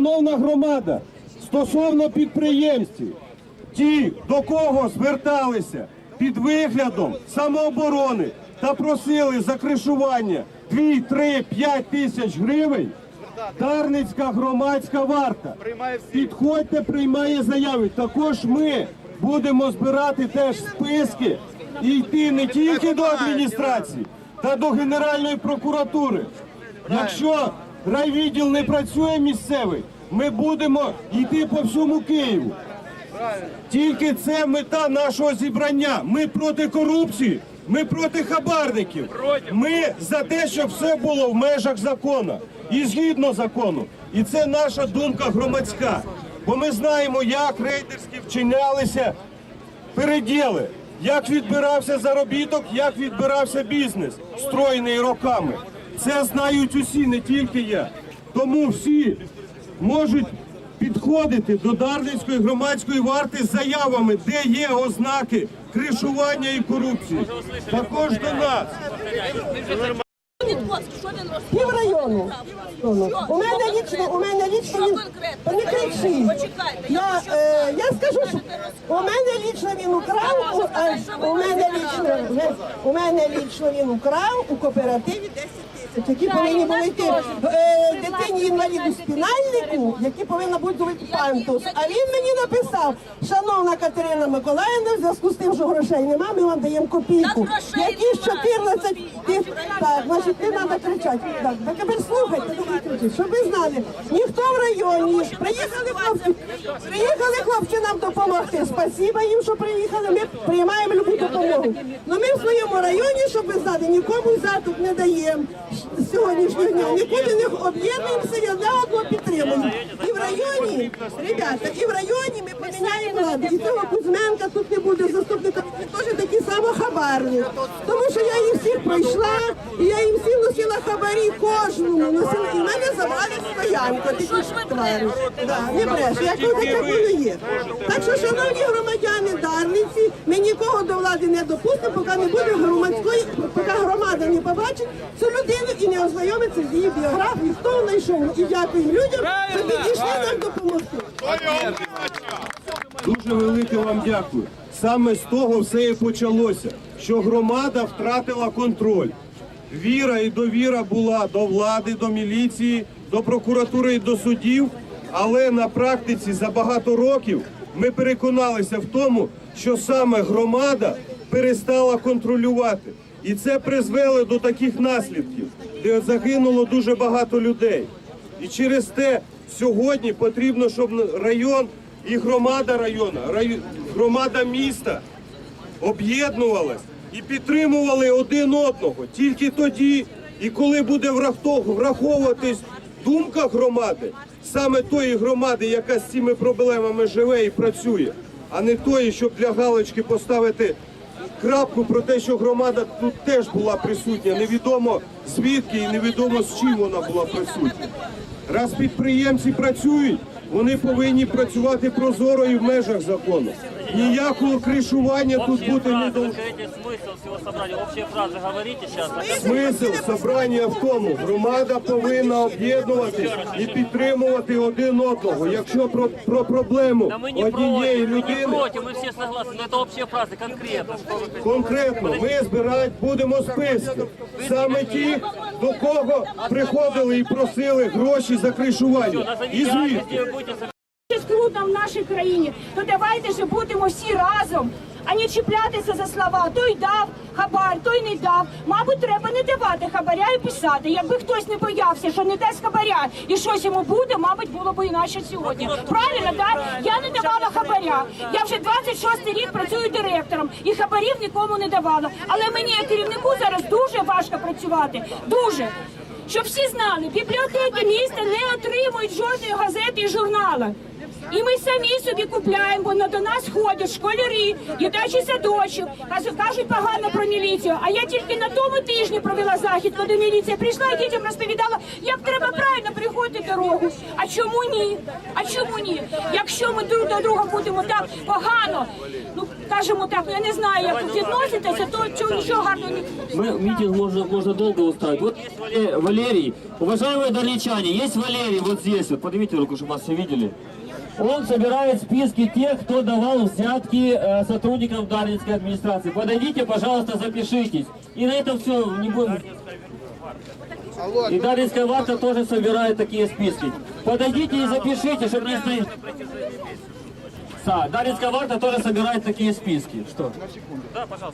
Шановна громада, стосовно підприємців, ті, до кого зверталися під виглядом самооборони та просили за кришування 2, 3, 5 тисяч гривень, Дарницька громадська варта. Підходьте, приймає заяви. Також ми будемо збирати теж списки і йти не тільки до адміністрації та до Генеральної прокуратури. Якщо райвідділ не працює місцевий, ми будемо йти по всьому Києву. Тільки це мета нашого зібрання. Ми проти корупції, ми проти хабарників. Ми за те, щоб все було в межах закону і згідно закону. І це наша думка громадська. Бо ми знаємо, як рейдерські вчинялися переділи, як відбирався заробіток, як відбирався бізнес, строєний роками. Це знають усі, не тільки я. Тому всі можуть підходити до Дарницької громадської варти з заявами, де є ознаки кришування і корупції. Також до нас. Піврайону. У мене лічно, у мене лічно він не кричи. Я е, я скажу, що у мене лічно він украв, у, а, у мене лічно, у мене лічно він украв у кооперативі 10 тисяч, які повинні були йти е, дитині інваліду спінальнику, які повинна бути пантус. А він мені написав, шановна Катерина Миколаївна, в зв'язку з тим, що грошей немає, ми вам даємо копійку. Які ж 14 копійку. тисяч. Так, значить, не треба кричати. Так, так тепер слухайте, кричіть, щоб ви знали. Ніхто в районі. Приїхали хлопці, приїхали хлопці нам допомогти. Спасіба їм, що приїхали. Ми приймаємо любу допомогу. Ну ми в своєму районі, щоб ви знали, нікому затуп не даємо з сьогоднішнього дня. Нікуди не об'єднуємося, я одне одного підтримую. І в районі, ребята, і в районі ми поміняємо владу. І цього Кузьменка тут не буде заступником. Він теж такий само хабарник. Тому що я їх всіх пройшла, і я їм всім носила хабарі кожному. Носила. І в мене забрали стоянку. Такі твари. Да, не бреш, як воно так воно є. Так що, шановні громадяни Дарниці, ми нікого до влади не допустимо, поки не буде громадської, побачить цю людину і не ознайомиться з її біографією, хто знайшов. І дякуємо людям, що підійшли нам допомогти. Дуже велике вам дякую. Саме з того все і почалося, що громада втратила контроль. Віра і довіра була до влади, до міліції, до прокуратури і до судів. Але на практиці за багато років ми переконалися в тому, що саме громада перестала контролювати. І це призвело до таких наслідків, де загинуло дуже багато людей. І через те сьогодні потрібно, щоб район і громада району, рай- громада міста об'єднувалась і підтримували один одного. Тільки тоді, і коли буде враховуватись думка громади, саме тої громади, яка з цими проблемами живе і працює, а не тої, щоб для галочки поставити крапку про те, що громада тут теж була присутня. Невідомо звідки і невідомо з чим вона була присутня. Раз підприємці працюють, вони повинні працювати прозоро і в межах закону. Ніякого кришування тут Общие бути не фразы, должно. расскажите смысл всего собрания. Общие фразы говорите сейчас. Смисл собрання в тому, громада повинна об'єднуватись і підтримувати один одного. Якщо про, про проблему Да мы не однієї против, мы не людини против, мы все согласны. Но это общие фразы, конкретно. Что вы хотите? конкретно ми збирати будемо списки. Саме ті, до кого приходили і просили гроші за кришування. І Назовите адрес, звідки. круто в нашій країні, то давайте же будемо всі разом, а не чіплятися за слова. Той дав хабар, той не дав. Мабуть, треба не давати хабаря і писати. Якби хтось не боявся, що не дасть хабаря і щось йому буде, мабуть, було б іначе сьогодні. Правильно, так? Я не давала хабаря. Я вже 26 рік працюю директором і хабарів нікому не давала. Але мені як керівнику зараз дуже важко працювати. Дуже. Щоб всі знали, бібліотеки міста не отримують жодної газети і журнала. І ми самі собі купляємо, бо на- до нас ходять школярі, дитячий садочок. Кажуть, кажуть погано про міліцію. А я тільки на тому тижні провела захід, коли міліція прийшла і дітям розповідала, як треба правильно переходити дорогу. А чому ні? А чому ні? Якщо ми друг до друга будемо так погано, ну кажемо так, ну я не знаю, як відноситися, то чого нічого гарного не Мы митинг можно, можно долго устраивать. Вот э, Валерий, уважаемые дальничане, есть Валерий вот здесь, вот поднимите руку, чтобы вас все видели. Он собирает списки тех, кто давал взятки э, сотрудникам Дарницкой администрации. Подойдите, пожалуйста, запишитесь. И на этом все, не будем... И Дарницкая варта тоже собирает такие списки. Подойдите и запишите, чтобы не стоять. Да, Дарницкая варта тоже собирает такие списки. Что?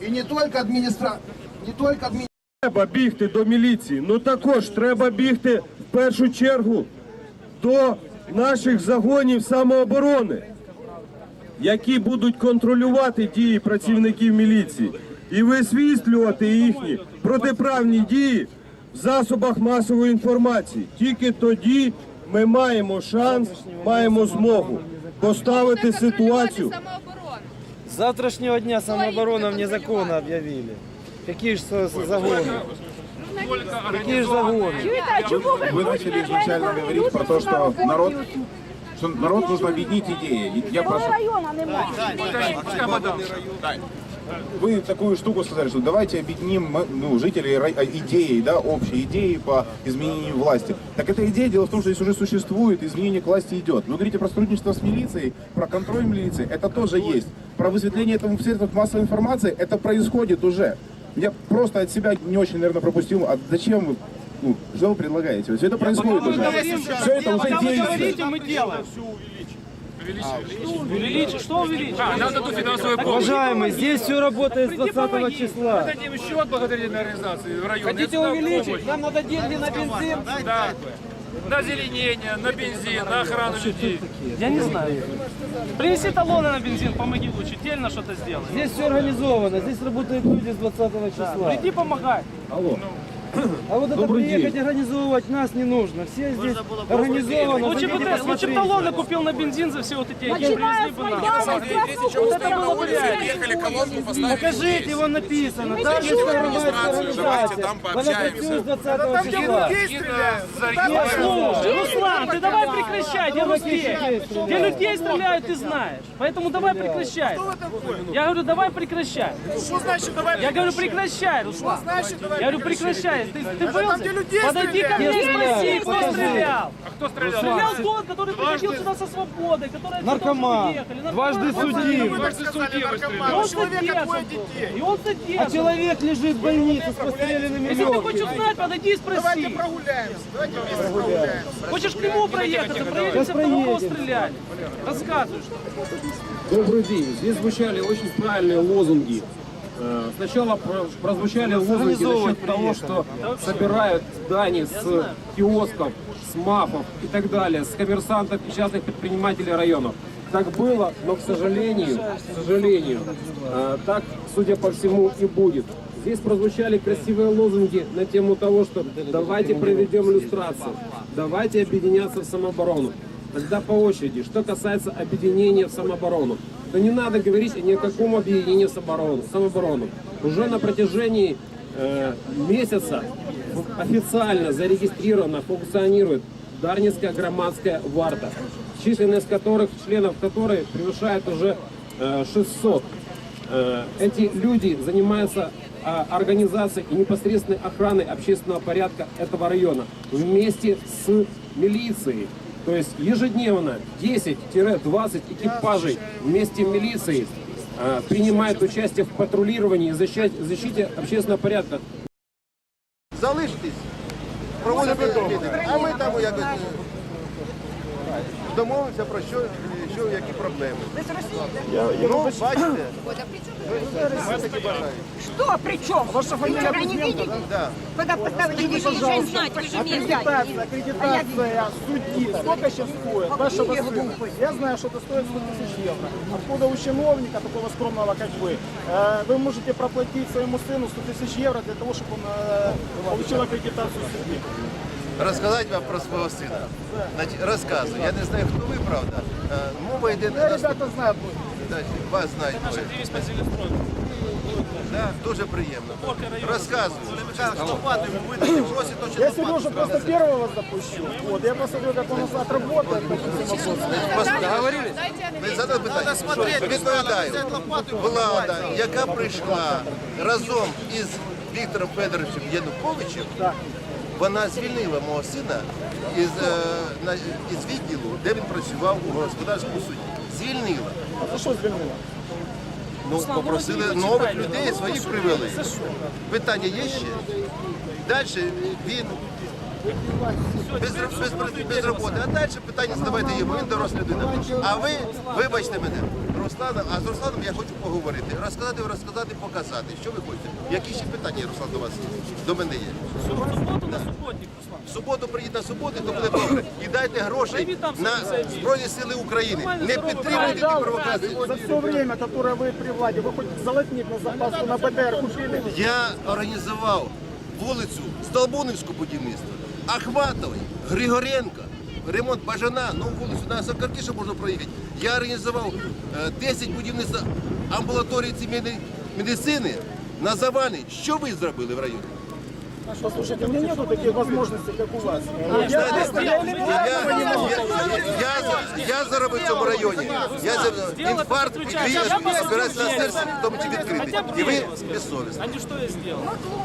И не только администра... не только администрация. Треба бігти до міліції. Ну також треба бігти в першу чергу до наших загонів самооборони, які будуть контролювати дії працівників міліції і висвітлювати їхні протиправні дії в засобах масової інформації. Тільки тоді ми маємо шанс, маємо змогу поставити ситуацію. С завтрашнего дня объявили. Какие же со- со- загоны? Какие же загоны? Вы начали изначально говорить про то, что народ, что народ нужно объединить идеи. И Я прошу, вы такую штуку сказали, что давайте объединим ну, жителей а, идеей, да, общей идеей по изменению власти. Так эта идея, дело в том, что здесь уже существует, изменение к власти идет. Вы говорите про сотрудничество с милицией, про контроль милиции, это тоже есть. Про высветление этого в средствах массовой информации, это происходит уже. Я просто от себя не очень, наверное, пропустил. А зачем вы, ну, что вы предлагаете? Все это происходит уже. Все это уже действует. мы делаем. Увеличить? Что увеличить? надо ту финансовую помощь. Уважаемый, здесь все работает с 20 числа. Дадим еще от благотворительной организации в районе. Хотите увеличить? Нам надо деньги на бензин. Да. На зеленение, на бензин, на охрану людей. Я не знаю. Принеси талоны на бензин, помоги лучше, дельно что-то сделай. Здесь все организовано, здесь работают люди с 20 числа. Приди помогай. А вот это приехать организовывать нас не нужно. Все здесь организовано. Лучше бы, ты, лучше бы талоны купил на бензин за все вот эти деньги. Начиная Привезли с. Майдана, Вот это было бы реально. Покажите, его написано. Дарницкая громадская организация. Она працює з 20 числа. Слушай, Руслан, ты давай прекращай, где? Где людей стреляют, ты знаешь. Поэтому давай прекращай. Я говорю, давай прекращай. Что значит давай? Я говорю, прекращай, Руслан. Я говорю, прекращай. Ты, ты был? там, где людей Подойди ко мне, спроси, кто стрелял. Кто стрелял? Стрелял тот, который приходил сюда со свободой, который Наркоман. Дважды судим. И наркоман. он задержан. И он А задержан. человек лежит в больнице с постреленными Если ты хочешь узнать, подойди и Давайте спроси. прогуляемся. Давайте вместе прогуляемся. Хочешь к нему проехаться, проедемся, по кого стреляли. Рассказывай, что Добрый день. Здесь звучали очень правильные лозунги. Э, Сначала про- прозвучали лозунги насчет того, что собирают дани с киосков, с мафов и так далее, с коммерсантов и частных предпринимателей районов. Так было, но, к сожалению, к сожалению, э, так, судя по всему, и будет. Здесь прозвучали красивые лозунги на тему того, что давайте проведем люстрацию, давайте объединяться в самооборону. Тогда по очереди. Что касается объединения в самооборону, то не надо говорить о каком объединении в самооборону. самооборону. Уже на протяжении э, месяца официально зарегистрировано, функционирует Дарницкая громадская варта, численность которых, членов которой превышает уже э, 600. Э, Эти люди занимаются а, организацией и непосредственной охраной общественного порядка этого района вместе с милицией. То есть ежедневно 10-20 экипажей вместе с милицией принимают участие в патрулировании и защите, защите общественного порядка. Залишитесь, проводите. А ми там якось домовимося про що, що які проблеми. Ну, бачите, ми такі бажаємо. Что при чем? Ваша фамилия не видите? Да. Когда поставили детей женщин, Аккредитация, аккредитация судьи. Сколько сейчас стоит? Вашего сына? Я знаю, что это стоит 100 тысяч евро. Откуда у чиновника, такого скромного, как вы, э, вы можете проплатить своему сыну 100 тысяч евро для того, чтобы он э, получил аккредитацию судьи? Розказати вам про свого сина. Значить, розказую. Я не знаю, хто ви, правда. Е, Мова йде на ребята знают. Значить, вас знають. Да, дуже приємно. Розказую. Лопатами видати просить, то що Я Сережу просто первого вас запущу. Вот, я посмотрю, как он у нас отработает. Договорились? Ви задали питання? Відповідаю. Влада, яка прийшла разом із Віктором Федоровичем Януковичем, вона звільнила мого сина із, е, на- із відділу, де він працював у господарському суді. Звільнила. А за что звільнила? Ну, попросили нових людей, своїх привели. Питання є ще? Далі він без, без, без, без роботи. А далі питання задавайте йому, він доросла людина. А ви, вибачте мене, Руслана, а з Русланом я хочу поговорити. Розказати, розказати, показати. Що ви хочете? Які ще питання, Руслан, до вас є? До мене є. В суботу приїдь на суботу, то буде добре. І дайте грошей на Збройні Сили України. Не підтримуйте ті провокації. За все время, которое вы при владе, вы хоть золотник на запаску на БТР купили? Я організував вулицю Столбунівську будівництво, Ахматовий, Григоренка, ремонт Бажана, нову вулицю на Сокартіше можна проїхати. Я організував е, 10 будівництв амбулаторії медицини на Завані. Що ви зробили в районі? Послушайте, у меня нету таких возможностей, как у вас. Я просто я я, я, я, я, я заробив в цьому районі. Я за- інфаркт підвищив, збираюся на серце, в тому чи відкритий. І ви безсовісні. Не что я сделал?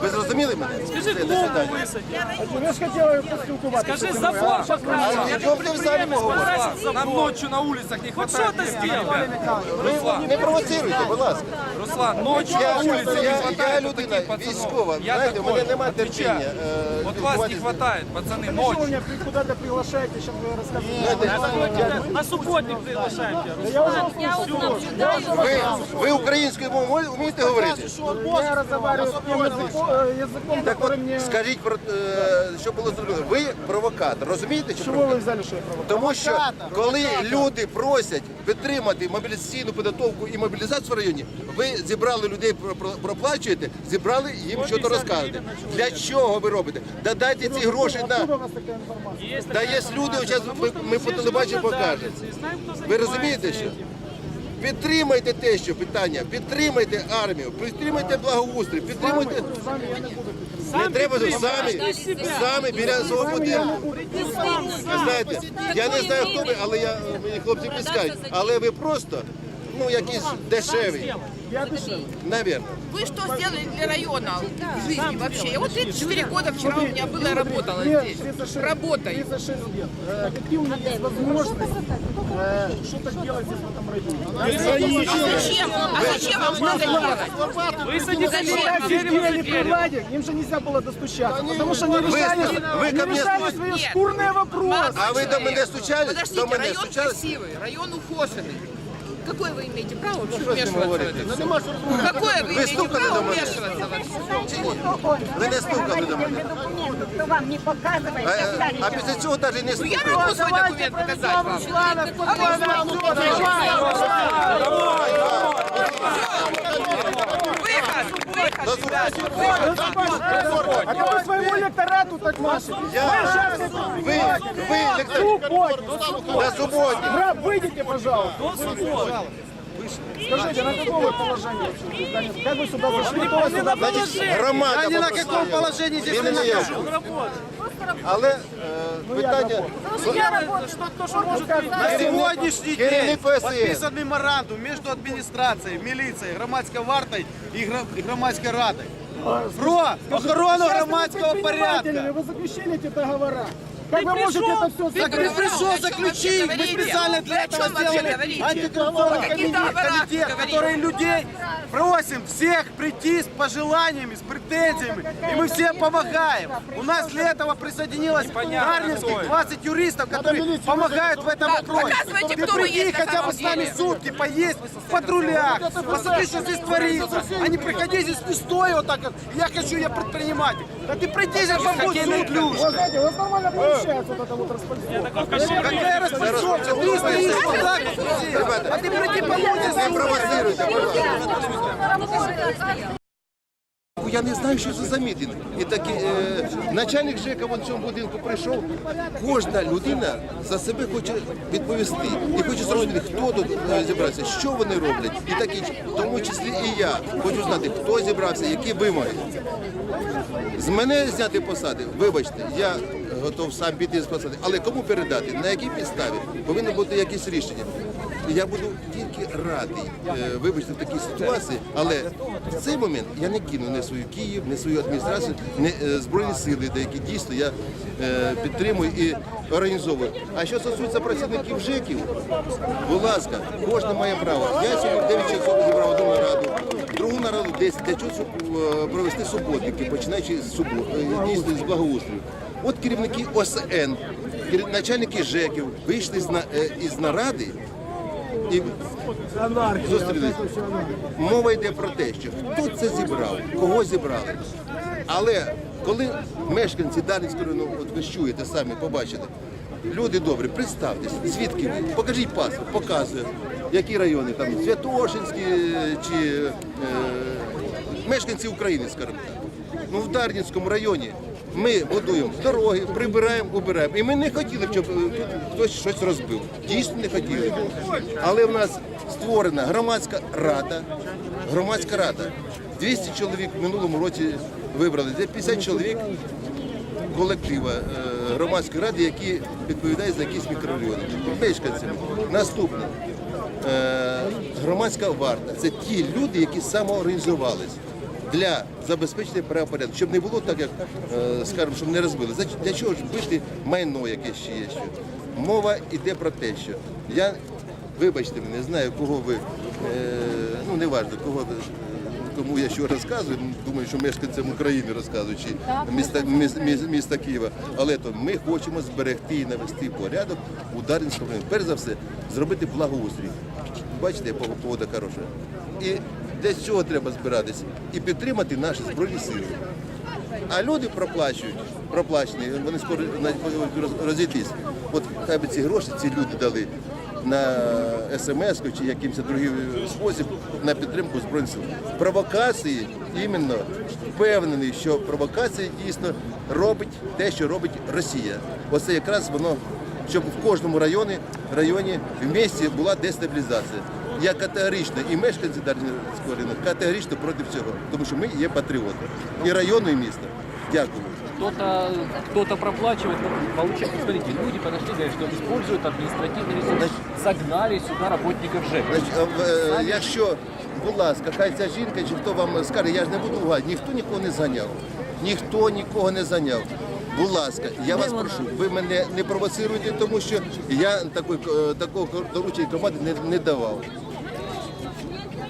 Ви зрозуміли мене? Скажи, Все, до клумбу свидання. высадил. Я ж хотела поспілкуватися. Скажи, забор вами. покрасил. А йдемте в залі поговоримо. Нам ночью на улицах не хватает. Хоть что-то сделал. Не провоцируйте, будь ласка. Руслан, ночью Я, на улице не я, хватает я вот людина таких пацанов. військова, Я знаєте, у такой, мене немає отвечаю. терпіння. е, Вот вас не спілкуватися. хватает, пацаны, Почему вы ночью. меня куда-то приглашаете, сейчас вы рассказываете? На субботник приглашаем тебя. Да я уже услышал. Ви, ви українською мовою вмієте говорити? Я разговариваю с тем языком, э, языком, Так который от мне... скажіть про е, що було зроблено. Ви провокатор, розумієте, що Чего вы провокатор? взяли, что я провокатор? Тому що коли люди просять підтримати мобілізаційну підготовку і мобілізацію в районі, ви зібрали людей, про- про- проплачуєте, зібрали їм щось розказуєте. Для чого ви робите? Да дайте ці гроші на. Откуда у вас такая информация? Есть Та є люди, зараз ми, ми по телебаченню покажемо. Ви розумієте, що? Підтримайте те, що питання, підтримайте армію, підтримайте благоустрій, підтримайте. Не треба самі, самі біля свого будинку. Знаєте, я не знаю, хто ви, але я мені хлопці підскажуть. Але ви просто ну якісь дешеві. Я дешевле. Навірно. Вы что сделали для района в жизни вообще? Я вот 34 года вчера у меня было, я работала Мне здесь. 36, Работаю. 36 лет. Э, Какие у меня есть возможности э, что-то делать здесь в этом районе? А зачем? А зачем вам надо делать? Высади Зачем? Сидели при владе, им же нельзя было достучаться, потому что они Вы- решали, вы они ко мне решали слушайте. свои Нет. шкурные вопросы. А ви до мене стучались? Подождите, До мене район стучались? красивый, район ухоженный. Какое вы имеете право вообще ну, вмешиваться в это? Ну, нема, Какое вы, вы имеете право вмешиваться в это? Вы не стукали до мене. Кто вам не показывает, а, а після цього даже не стукали. Ну, я могу свой документ показать вам. А вы сразу Выход! Выход, ребята! Выход! А то вы своему электорату так машете. Я, ви, ви, лектор, на суботі. Брат, выйдите, пожалуйста. Скажите, на каком вы положении вообще? здесь? Как вы сюда зашли? Кто вас сюда Значить, громада Ни на попросила. каком положении здесь Він не є. Але е, питання На сьогоднішній керівник ФСС. меморандум між адміністрацією, міліцією, громадською вартою і громадською радою про охорону громадського порядку. Ви заключили ці договора. Как вы можете это все закрыть? пришел заключить. Мы специально для Вы этого сделали антикоррупционный комитет, комитет, который людей просим всех прийти с пожеланиями, с претензиями, и мы всем помогаем. У нас для этого присоединилось Дарнинских 20 юристов, которые помогают в этом вопросе. показывайте, Ты кто вы приди есть на хотя бы самом с нами деле. сутки поесть в патрулях, посмотри, что здесь творится. А не приходи здесь не стоя вот так вот, я хочу, я предприниматель. Да ты приди здесь суд Знаете, у вас нормально получается вот это вот распальцовка. Какая распальцовка? Ты стоишь вот так вот здесь. А ты приди побудь Не здесь. провоцируйте, будь ласка. я не знаю, що це за мітинг. І такі, е, начальник ЖЕКа в цьому будинку прийшов. Кожна людина за себе хоче відповісти. І хоче зрозуміти, хто тут е, зібрався, що вони роблять. І такі, в тому числі і я хочу знати, хто зібрався, які вимоги. З мене зняти посади, вибачте, я готов сам піти з посади. Але кому передати? На якій підставі? Повинно бути якесь рішення. Я буду тільки радий, е, вибачте, в такій ситуації, але в цей момент я не кину не свою Київ, не свою адміністрацію, не збройні сили, деякі дійсно я е, підтримую і організовую. А що стосується працівників ЖЕКів, будь ласка, кожен має право. Я сьогодні 9 часов зібрав одну нараду, другу нараду 10, для чого е, провести суботники, починаючи з суботи, дійсно з благоустрою. От керівники ОСН, начальники ЖЕКів вийшли е, із наради і зустрілися. Мова йде про те, що хто це зібрав, кого зібрали. Але коли мешканці Дарницького району, от ви чуєте самі, побачите, люди добрі, представтесь, звідки ви? Покажіть паспорт, показує, які райони там, Святошинські е, чи е, мешканці України, скажімо так. Ну, в Дарницькому районі ми будуємо дороги, прибираємо, убираємо. І ми не хотіли, щоб е, тут хтось щось розбив. Дійсно не хотіли. Але в нас створена громадська рада. Громадська рада. 200 чоловік в минулому році вибрали, де 50 чоловік колектива е, громадської ради, які відповідають за якісь мікрорайони. Мешканцями. Наступне. Е, Громадська варта це ті люди, які самоорганізувались для забезпечення правопорядку, щоб не було так, як е, скажімо, щоб не розбили. Для чого ж бити майно, яке ще є? Що? Мова йде про те, що я, вибачте мене, знаю, кого ви, е, ну не важливо, кого ви. Кому я що розказую, думаю, що мешканцям України розказую, чи міста, міс- міс- міста Києва. Але то ми хочемо зберегти і навести порядок у Дарницькому районі. Перш за все, зробити благоустрій. Бачите, погода хороша. І для цього треба збиратися і підтримати наші збройні сили. А люди проплачують, проплачені, вони скоро розійтись. От хай би ці гроші ці люди дали на смс чи якимось другим спосіб на підтримку збройних сил. Провокації іменно впевнений, що провокації дійсно робить те, що робить Росія. Оце якраз воно, щоб в кожному районі, районі в місті була дестабілізація. Я категорично і мешканці Дарницького району категорично проти цього, тому що ми є патріоти і району, і міста. Дякую. Кто-то кто проплачивает, ну, получается, смотрите, люди подошли, говорят, что используют административный ресурс, загнали сюда работников ЖЭК. Значить, а в- е, якщо, будь ласка, хай ця жінка чи хто вам скаже, я ж не буду лгати, ніхто нікого не заняв. Ніхто нікого не заняв. Будь ласка, я вас прошу, ви мене не провоцируйте, тому що я такої, е, такого доручення команди не, не давав.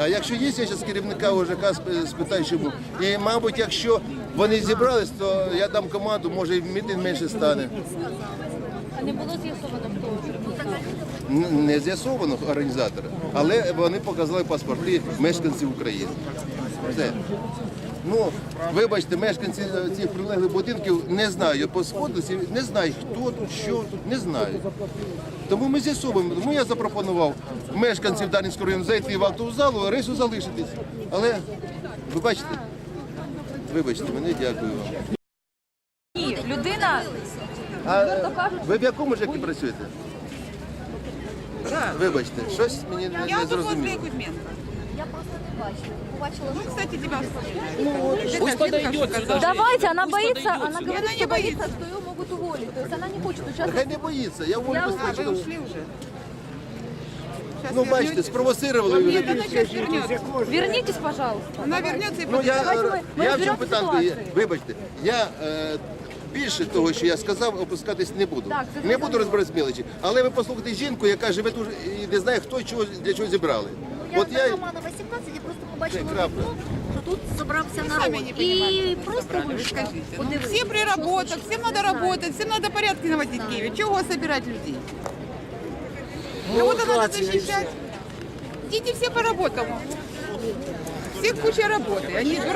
А якщо є, я зараз керівника ОЖК спитаю, спитаю, чому. І, мабуть, якщо вони зібрались, то я дам команду, може і мітинг менше стане. А Не було з'ясовано, хто прибув. Не з'ясовано організатора, але вони показали паспорти мешканців України. Все. Ну, вибачте, мешканці цих прилеглих будинків не знають по сходності, не знають, хто тут, що тут, не знають. Тому ми з'ясовуємо. Тому я запропонував мешканців Дарницького району зайти в актову залу, а решту залишитись. Але ви бачите, вибачте мене, дякую вам. Ні, людина А ви в якому ЖЕКі працюєте? Вибачте, щось мені не, не зрозуміло. Я просто не бачила. Ну, кстати, тебя Пусть подойдет сюда. Давайте, она боится, она говорит, что боится, что ее могут уволить. То есть она не хочет Нехай участвовать. не боїться, я уволю Я ухожу. ушли уже. Сейчас Ну, бачите, Нет, она сейчас вернется. Вернитесь, пожалуйста. Она вернется и Ну, я, Давайте ми- ми я в чому розберемо ситуацію. Вибачте, я е, більше того, що я сказав, опускатись не буду. Так, це не зрозуміло. буду розбиратися мелочі. Але ви послухайте жінку, яка живе тут і не знає, хто чого для чого зібрали. Я От я Романова 17, я просто побачила Це крапка. вікно, що тут зібрався народ. сами не понимаете, І просто вийшла. Ну, все при работах, всем надо работать, всем надо порядки наводить в Киеве. Чего собирать людей? Кого-то надо защищать. Идите все по работам. Все куча работы. Они дура-